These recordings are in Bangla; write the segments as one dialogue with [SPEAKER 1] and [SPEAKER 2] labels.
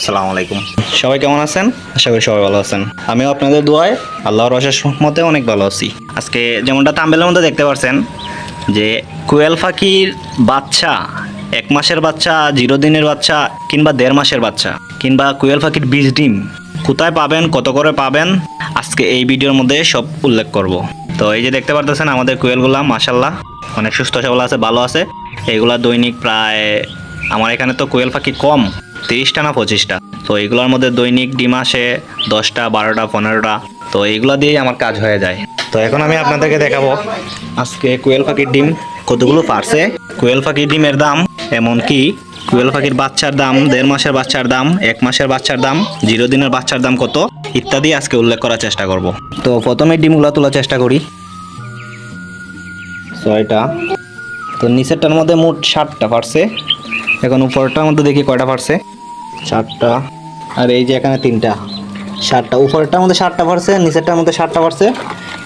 [SPEAKER 1] আসসালামু আলাইকুম। সবাই কেমন আছেন? আশা করি সবাই ভালো আছেন। আমিও আপনাদের দোয়ায় আল্লাহর অশেষ মতে অনেক ভালো আছি। আজকে যেমনটা তাম্বেলের মধ্যে দেখতে পাচ্ছেন যে কোয়েল ফাঁকির বাচ্চা, এক মাসের বাচ্চা জিরো দিনের বাচ্চা, কিংবা দেড় মাসের বাচ্চা, কিংবা কোয়েল ফাঁকির বীজ ডিম, কোথায় পাবেন, কত করে পাবেন, আজকে এই ভিডিওর মধ্যে সব উল্লেখ করব। তো এই যে দেখতে পারতেছেন আমাদের কোয়েলগুলা মাসাল্লাহ অনেক সুস্থ সবল আছে, ভালো আছে। এইগুলা দৈনিক প্রায়, আমার এখানে তো কোয়েল পাখি কম তিরিশটা না পঁচিশটা? তো এগুলোর মধ্যে দৈনিক, ডিম আসে দশটা, বারোটা, পনেরোটা। তো এইগুলো দিয়েই আমার কাজ হয়ে যায়। তো এখন আমি আপনাদেরকে দেখাবো আজকে কোয়েল পাখির ডিম, কতগুলো পারছে? কোয়েল পাখির ডিমের দাম এমনকি কোয়েল পাখির বাচ্চার দাম, দেড় মাসের বাচ্চার দাম, এক মাসের বাচ্চার দাম, জিরো দিনের বাচ্চার দাম কত? ইত্যাদি আজকে উল্লেখ করার চেষ্টা করব। তো প্রথমে ডিমগুলো তোলার চেষ্টা করি। ছয়টা। তো নিচেরটার মধ্যে মোট ষাটটা পারছে। এখন উপরটার মধ্যে দেখি কয়টা পারছে। চারটা আর এই যে এখানে তিনটা। ষাটটা উপরটার মধ্যে ষাটটা পারছে নিচেরটার মধ্যে ষাটটা পারছে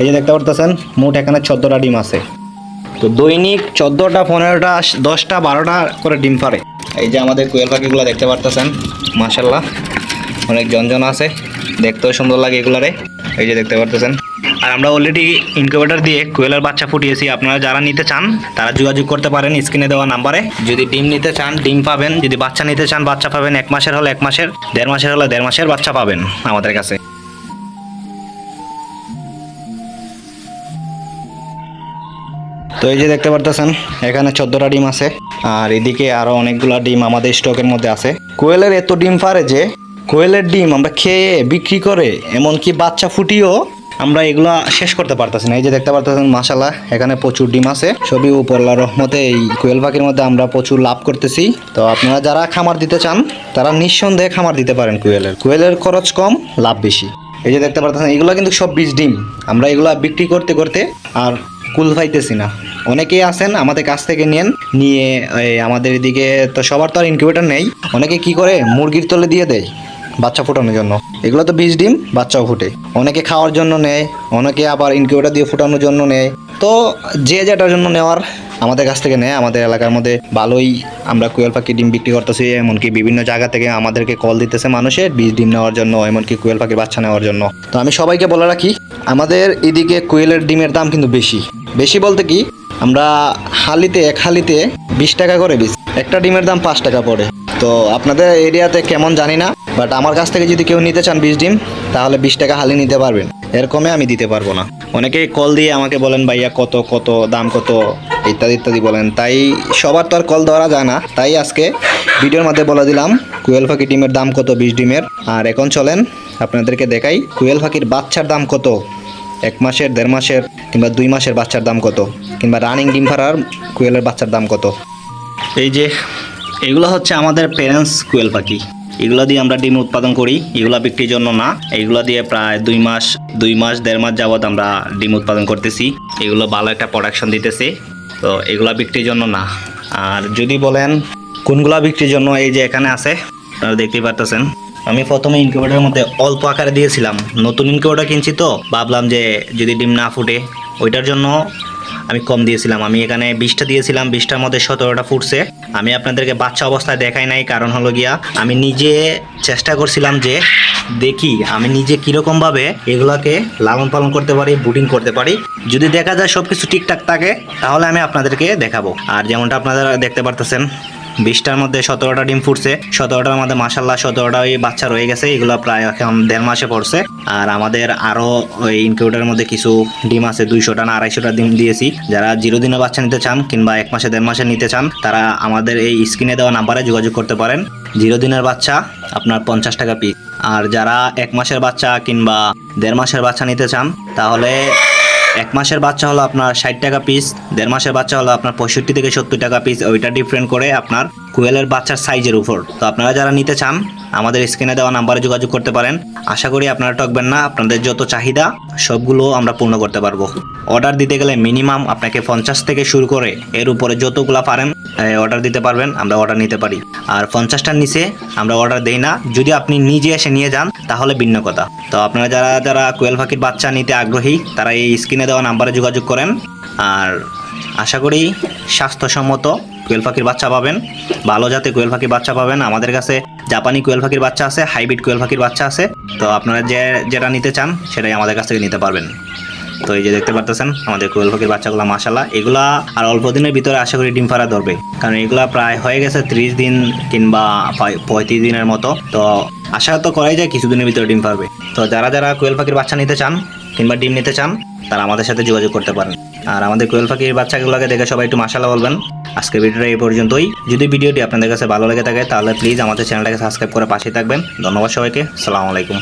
[SPEAKER 1] এই যে দেখতে পারতেছেন, মোট এখানে চোদ্দোটা ডিম আছে। তো দৈনিক চোদ্দোটা, পনেরোটা, দশটা, বারোটা করে ডিম পারে। এই যে আমাদের কোয়েল পাখিগুলো দেখতে পারতেছেন মাসাল্লাহ অনেক জনজন আছে, দেখতেও সুন্দর লাগে এগুলারে। এই যে দেখতে পারতেছেন। আর আমরা অলরেডি ইনকিউবেটর দিয়ে কোয়েলের বাচ্চা ফুটিয়েছি। আপনারা যারা নিতে চান, তারা যোগাযোগ করতে পারেন স্ক্রিনে দেওয়া নাম্বারে। যদি ডিম নিতে চান, ডিম পাবেন। যদি বাচ্চা নিতে চান, বাচ্চা পাবেন এক মাসের হলে এক মাসের, দেড় মাসের হলে দেড় মাসের বাচ্চা পাবেন আমাদের কাছে। তো এই যে দেখতে পারতেছেন, এখানে চোদ্দোটা ডিম আছে। আর এদিকে আরও অনেকগুলা ডিম আমাদের স্টকের মধ্যে আছে। কোয়েলের এত ডিম পারে যে, কোয়েলের ডিম আমরা খেয়ে, বিক্রি করে, এমনকি বাচ্চা ফুটিয়েও আমরা এগুলা শেষ করতে পারতেছি না। এই যে দেখতে পারতেছেন মাসালা এখানে প্রচুর ডিম আছে। সবই উপরলা রহমতে এই কোয়েল পাখির মধ্যে আমরা প্রচুর লাভ করতেছি। তো আপনারা যারা খামার দিতে চান, তারা নিঃসন্দেহে খামার দিতে পারেন কোয়েলের। কোয়েলের খরচ কম, লাভ বেশি। এই যে দেখতে পারতেছেন, এগুলো কিন্তু সব বীজ ডিম। আমরা এগুলা বিক্রি করতে করতে আর কুল পাইতেছি না। অনেকেই আছেন, আমাদের কাছ থেকে নেন, নিয়ে আমাদের এদিকে তো সবার তো আর ইনকিউবেটর নেই। অনেকে কি করে, মুরগির তলে দিয়ে দেয়। বাচ্চা ফোটানোর জন্য। এগুলো তো বীজ ডিম, বাচ্চাও ফুটে। অনেকে খাওয়ার জন্য নেয়, অনেকে আবার ইনকিউবেটর দিয়ে ফুটানোর জন্য নেয়। তো যে যেটার জন্য নেওয়ার আমাদের কাছ থেকে নেয়। আমাদের এলাকার মধ্যে ভালোই আমরা কোয়েল পাখি ডিম বিক্রি করতেছি, এমনকি বিভিন্ন জায়গা থেকে আমাদেরকে কল দিতেছে মানুষের বীজ ডিম নেওয়ার জন্য, এমনকি কোয়েল পাখির বাচ্চা নেওয়ার জন্য। তো আমি সবাইকে বলে রাখি, আমাদের এদিকে কোয়েলের ডিমের দাম কিন্তু বেশি। বেশি বলতে কি, আমরা হালিতে, এক হালিতে বিশ টাকা করে বিশ একটা ডিমের দাম পাঁচ টাকা পড়ে। তো আপনাদের এরিয়াতে কেমন জানি না বাট আমার কাছ থেকে যদি কেউ নিতে চান বিশ ডিম, তাহলে বিশ টাকা হালি নিতে পারবেন। এর কমে আমি দিতে পারব না। অনেকেই কল দিয়ে আমাকে বলেন, ভাইয়া কত কত, দাম কত? ইত্যাদি ইত্যাদি বলেন। তাই সবার তো আর কল ধরা যায় না। তাই আজকে ভিডিওর মধ্যে বলে দিলাম, কুয়েল পাখি ডিমের দাম কত বিশ ডিমের? আর এখন চলেন, আপনাদেরকে দেখাই কুয়েল পাখির বাচ্চার দাম কত। এক মাসের, দেড় মাসের, কিংবা দুই মাসের বাচ্চার দাম কত? কিংবা রানিং ডিম ফারার কুয়েলের বাচ্চার দাম কত? এই যে এগুলো হচ্ছে আমাদের প্যারেন্টস কুয়েল পাখি। এগুলো দিয়ে আমরা ডিম উৎপাদন করি, এগুলো বিক্রির জন্য না। এগুলো দিয়ে প্রায় দুই মাস দুই মাস, দেড় মাস যাবৎ আমরা ডিম উৎপাদন করতেছি। এগুলো ভালো একটা প্রোডাকশন দিতেছে। তো এগুলো বিক্রির জন্য না। আর যদি বলেন কোনগুলা বিক্রির জন্য এই যে এখানে আছে, আপনারা দেখতেই পারতেছেন। আমি প্রথমে ইনকিউবেটারের মধ্যে অল্প আকারে দিয়েছিলাম। নতুন ইনকিউবেটার কিনছি তো, ভাবলাম যে যদি ডিম না ফুটে, ওইটার জন্য আমি কম দিয়েছিলাম। আমি এখানে বিশটা দিয়েছিলাম, বিশটার মধ্যে সতেরোটা ফুটছে। আমি আপনাদেরকে বাচ্চা অবস্থায় দেখাই নাই, কারণ হলো গিয়া আমি নিজে চেষ্টা করছিলাম যে দেখি আমি নিজে কীরকমভাবে এগুলোকে লালন পালন করতে পারি বুটিং করতে পারি। যদি দেখা যায় সব কিছু ঠিকঠাক থাকে, তাহলে আমি আপনাদেরকে দেখাবো। আর যেমনটা আপনারা দেখতে পারতেছেন বিশটার মধ্যে সতেরোটা ডিম ফুটছে, সতেরোটার মধ্যে মাসাল্লাহ সতেরোটা ওই বাচ্চা রয়ে গেছে, এগুলো প্রায় এখন দেড় মাসে পড়ছে। আর আমাদের আরও ওই ইনকিউবেটারের মধ্যে কিছু ডিম আছে, দুইশোটা না আড়াইশোটা ডিম দিয়েছি। যারা জিরো দিনের বাচ্চা নিতে চান কিংবা এক মাসে দেড় মাসে নিতে চান, তারা আমাদের এই স্ক্রিনে দেওয়া নাম্বারে যোগাযোগ করতে পারেন। জিরো দিনের বাচ্চা, আপনার পঞ্চাশ টাকা পিস আর যারা এক মাসের বাচ্চা কিংবা দেড় মাসের বাচ্চা নিতে চান, তাহলে এক মাসের বাচ্চা হলো আপনার ষাট টাকা পিস দেড় মাসের বাচ্চা হলো আপনার পঁয়ষট্টি থেকে সত্তর টাকা পিস ওইটা ডিফারেন্ট করে আপনার কুয়েলের বাচ্চার সাইজের উপর। তো আপনারা যারা নিতে চান, আমাদের স্ক্রিনে দেওয়া নাম্বারে যোগাযোগ করতে পারেন। আশা করি আপনারা টকবেন না, আপনাদের যত চাহিদা, সবগুলো আমরা পূর্ণ করতে পারব। অর্ডার দিতে গেলে মিনিমাম আপনাকে পঞ্চাশ থেকে শুরু করে এর উপরে যতগুলো পারেন অর্ডার দিতে পারবেন, আমরা অর্ডার নিতে পারি। আর পঞ্চাশটার নিচে আমরা অর্ডার দেই না। যদি আপনি নিজে এসে নিয়ে যান, তাহলে ভিন্ন কথা। তো আপনারা যারা যারা কোয়েল পাখির বাচ্চা নিতে আগ্রহী, তারা এই স্ক্রিনে দেওয়া নাম্বারে যোগাযোগ করেন। আর আশা করি স্বাস্থ্যসম্মত কোয়েল পাখির বাচ্চা পাবেন। ভালো জাতে কোয়েল পাখির বাচ্চা পাবেন। আমাদের কাছে জাপানি কোয়েল পাখির বাচ্চা আছে, হাইব্রিড কোয়েল পাখির বাচ্চা আছে। তো আপনারা যে, যেটা নিতে চান, সেটাই আমাদের কাছ থেকে নিতে পারবেন। তো এই যে দেখতে পারতেছেন, আমাদের কোয়েল পাখির বাচ্চাগুলো মাসাল্লাহ এগুলা আর অল্প দিনের ভিতরে আশা করি ডিম ফারা ধরবে। কারণ এগুলা প্রায় হয়ে গেছে ত্রিশ দিন কিংবা পঁয়ত্রিশ দিনের মতো। তো আশা তো করাই যায় কিছুদিনের ভিতরে ডিম পারবে তো যারা যারা কোয়েল পাখির বাচ্চা নিতে চান কিংবা ডিম নিতে চান, তারা আমাদের সাথে যোগাযোগ করতে পারেন। আর আমাদের কোয়েল পাখির বাচ্চাগুলোকে দেখে সবাই একটু মাসাল্লাহ বলবেন। আজকের ভিডিওটা এই পর্যন্তই। যদি ভিডিওটি আপনাদের কাছে ভালো লেগে থাকে, তাহলে প্লিজ আমাদের চ্যানেলটাকে সাবস্ক্রাইব করে পাশে থাকবেন। ধন্যবাদ সবাইকে। সালামু আলাইকুম।